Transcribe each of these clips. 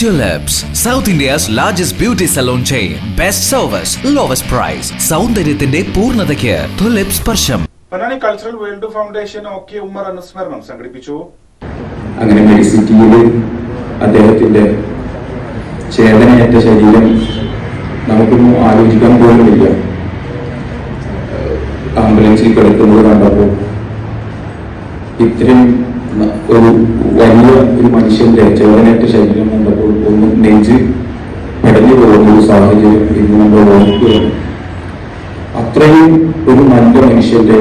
Tulips, south India's largest beauty salon chain. Best service, lowest price സൗന്ദര്യത്തിന്റെ പൂർണതയ്ക്ക് tulips സ്പർശം. Ponnani cultural world foundation O K Ummer അനുസ്മരണം സംഘടിപ്പിച്ചു. അങ്ങനെ മെഡിസിറ്റിയിലെ അദ്ദേഹത്തിന്റെ ചേതനയേറ്റ ശരീരം നമുക്കൊന്നും ആലോചിക്കാൻ പോലുമില്ല. ആംബുലൻസിൽ കിടക്കുന്നത് കണ്ടപ്പോൾ ഇത്രയും ഒരു വലിയ ഒരു മനുഷ്യന്റെ ചേതനയേറ്റ ശരീരം ഒന്ന് നെഞ്ച് പടഞ്ഞു പോകുന്ന ഒരു സാഹചര്യം ഇന്ന് നമ്മൾ ഓർക്കുകയാണ് അത്രയും ഒരു നല്ല മനുഷ്യന്റെ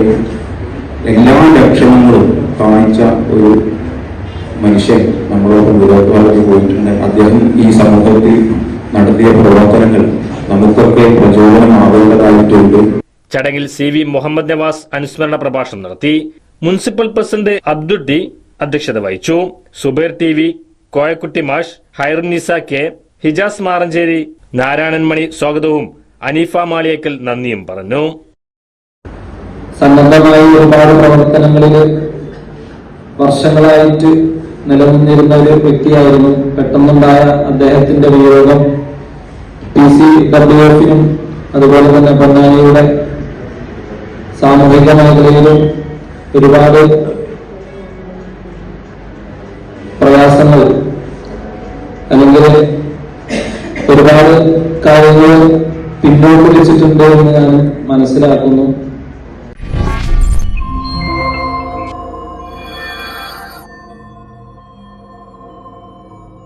എല്ലാ ലക്ഷണങ്ങളും കാണിച്ച ഒരു മനുഷ്യൻ നമ്മളോട് വിരോധമായി പോയിട്ടുണ്ട്. അദ്ദേഹം ഈ സമൂഹത്തിൽ നടത്തിയ പ്രവർത്തനങ്ങൾ നമുക്കൊക്കെ പ്രചോദനമാവേണ്ടതായിട്ടുണ്ട്. ചടങ്ങിൽ സി വി മുഹമ്മദ് നവാസ് അനുസ്മരണ പ്രഭാഷണം നടത്തി. മുനിസിപ്പൽ പ്രസിഡന്റ് അബ്ദുൾ അധ്യക്ഷത വഹിച്ചു. സുബൈർ ടി വി കോയക്കുട്ടി മാഷ് ഹൈറുനിസ കെ ഹിജാസ് മാറഞ്ചേരി നാരായണൻ മണി സ്വാഗതവും അനീഫ മാളിയേക്കൽ നന്ദിയും പറഞ്ഞു. സന്നദ്ധമായി ഒരുപാട് പ്രവർത്തനങ്ങളിൽ വർഷങ്ങളായിട്ട് നിലനിന്നിരുന്ന ഒരു വ്യക്തിയായിരുന്നു. പെട്ടെന്നുണ്ടായ അദ്ദേഹത്തിന്റെ വിയോഗം പി സി ഡബ്ല്യു എഫിനും അതുപോലെ തന്നെ പൊന്നാനിയുടെ സാമൂഹിക മേഖലയിലും ഒരുപാട് അല്ലെങ്കിൽ ഒരുപാട് കാര്യങ്ങൾ പിന്നോട്ട് വെച്ചിട്ടുണ്ട് എന്ന് ഞാൻ മനസ്സിലാക്കുന്നു.